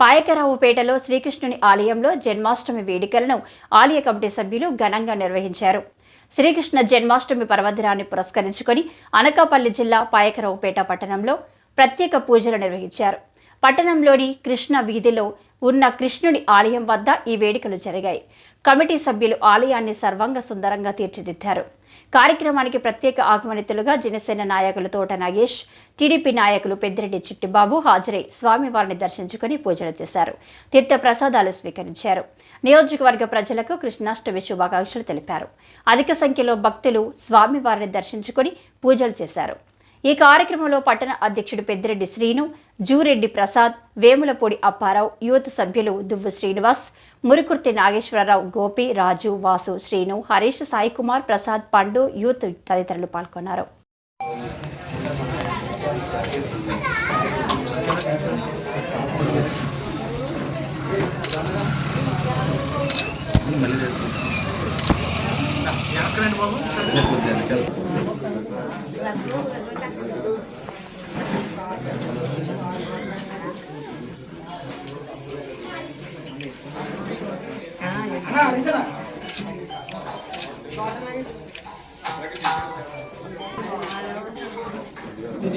పాయకరావుపేటలో శ్రీకృష్ణుని ఆలయంలో జన్మాష్టమి వేడుకలను ఆలయ కమిటీ సభ్యులు ఘనంగా నిర్వహించారు. శ్రీకృష్ణ జన్మాష్టమి పర్వదినాన్ని పురస్కరించుకొని అనకాపల్లి జిల్లా పాయకరావుపేట పట్టణంలో ప్రత్యేక పూజలు నిర్వహించారు. పట్టణంలోని కృష్ణ వీధిలో ఉన్న కృష్ణుడి ఆలయం వద్ద ఈ వేడుకలు జరిగాయి. కమిటీ సభ్యులు ఆలయాన్ని సర్వంగ సుందరంగా తీర్చిదిద్దారు. కార్యక్రమానికి ప్రత్యేక ఆగమనితులుగా జనసేన నాయకులు తోట నాగేష్ టీడీపీ నాయకులు పెద్దిరెడ్డి చిట్టిబాబు హాజరై స్వామివారిని దర్శించుకుని పూజలు చేశారు. తీర్థ ప్రసాదాలు స్వీకరించారు. నియోజకవర్గ ప్రజలకు కృష్ణాష్టమి శుభాకాంక్షలు తెలిపారు. అధిక సంఖ్యలో భక్తులు స్వామివారిని దర్శించుకుని పూజలు చేశారు. ఈ కార్యక్రమంలో పట్టణ అధ్యక్షుడు పెద్దిరెడ్డి శ్రీను జూరెడ్డి ప్రసాద్ వేములపూడి అప్పారావు యూత్ సభ్యులు దువ్వు శ్రీనివాస్ మురుకుర్తి నాగేశ్వరరావు గోపి రాజు వాసు శ్రీను హరీష్ సాయికుమార్ ప్రసాద్ పండు యూత్ తదితరులు పాల్గొన్నారు.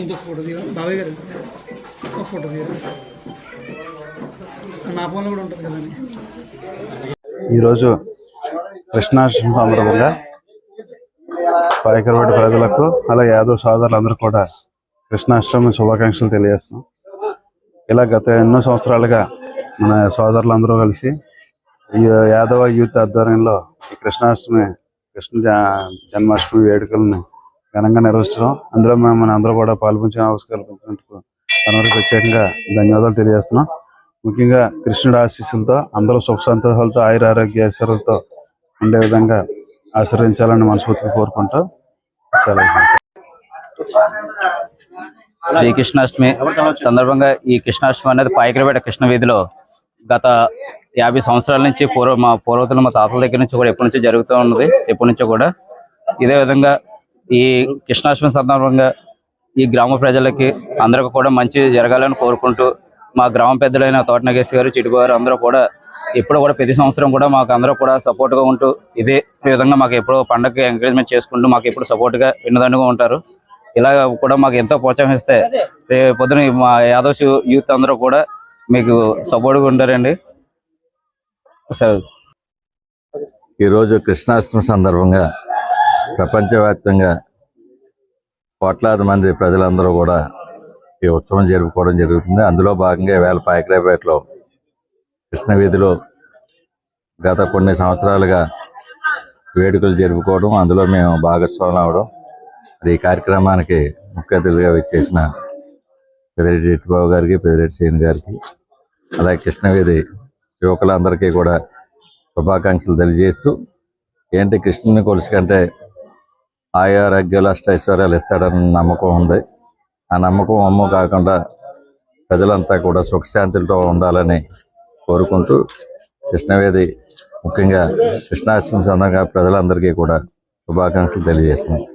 దీంతో ఫోటో తీయరా బాబాయ్ గారు ఒక ఫోటో తీయరా నా ఫోన్లో కూడా ఉంటుంది కదండి. ఈరోజు కృష్ణాష్టమి సందర్భంగా ప్రజలకు అలాగే యాదవ్ సోదరులందరూ కూడా కృష్ణాష్టమి శుభాకాంక్షలు తెలియజేస్తున్నాం. ఇలా గత ఎన్నో సంవత్సరాలుగా మన సోదరులందరూ కలిసి ఈ యాదవ యూత్ ఆధ్వర్యంలో ఈ కృష్ణాష్టమి కృష్ణ జ- జన్మాష్టమి వేడుకలను ఘనంగా నిర్వహించడం అందులో మిమ్మల్ని అందరూ కూడా పాల్పంచిన అవకాశం ప్రత్యేకంగా ధన్యవాదాలు తెలియజేస్తున్నాం. ముఖ్యంగా కృష్ణుడి ఆశీస్సులతో అందరూ సుఖ సంతోషాలతో ఆయుర ఆరోగ్య ఐశ్వర్యాలతో ఉండే విధంగా ఆశీర్వదించాలని మనస్ఫూర్తిగా కోరుకుంటూ చాలా శ్రీకృష్ణాష్టమి సందర్భంగా ఈ కృష్ణాష్టమి అనేది పాయకరపేట కృష్ణ వీధిలో గత యాభై సంవత్సరాల నుంచి పూర్వ మా పూర్వతులు మా తాతల దగ్గర నుంచి కూడా ఎప్పటి నుంచో జరుగుతూ ఉన్నది. ఎప్పటి నుంచో కూడా ఇదే విధంగా ఈ కృష్ణాష్టమి సందర్భంగా ఈ గ్రామ ప్రజలకి అందరికీ కూడా మంచి జరగాలని కోరుకుంటూ మా గ్రామ పెద్దలైన తోట నగేష్ గారు చిటుకు గారు అందరూ కూడా ఎప్పుడు కూడా ప్రతి సంవత్సరం కూడా మాకు అందరూ కూడా సపోర్ట్గా ఉంటూ ఇదే విధంగా మాకు ఎప్పుడు పండగకి ఎంకరేజ్మెంట్ చేసుకుంటూ మాకు ఎప్పుడు సపోర్ట్గా విన్నదండుగా ఉంటారు. ఇలా కూడా మాకు ఎంతో ప్రోత్సహిస్తే రేపు పొద్దున మా యాదవ్ యూత్ అందరూ కూడా మీకు సపోర్ట్గా ఉంటారండి. సార్. ఈరోజు కృష్ణాష్టమి సందర్భంగా ప్రపంచవ్యాప్తంగా కోట్లాది మంది ప్రజలందరూ కూడా ఈ ఉత్సవం జరుపుకోవడం జరుగుతుంది. అందులో భాగంగా వేళ పాయకరాపేటలో కృష్ణ వీధిలో గత కొన్ని సంవత్సరాలుగా వేడుకలు జరుపుకోవడం అందులో మేము భాగస్వాములు అవడం మరి ఈ కార్యక్రమానికి ముఖ్య అతిథిగా వచ్చేసిన పెదిరెడ్డి చిట్టుబాబు గారికి పెదిరెడ్డి శ్రీని గారికి అలాగే కృష్ణవీధి యువకులందరికీ కూడా శుభాకాంక్షలు తెలియజేస్తూ ఏంటి కృష్ణుని కొలుసు కంటే ఆరోగ్యాలు అష్టైశ్వర్యాలు ఇస్తాడని నమ్మకం ఉంది. ఆ నమ్మకం అమ్ము కాకుండా ప్రజలంతా కూడా సుఖశాంతులతో ఉండాలని కోరుకుంటూ కృష్ణవేది ముఖ్యంగా కృష్ణాష్టమి సందర్భంగా ప్రజలందరికీ కూడా శుభాకాంక్షలు తెలియజేస్తున్నాను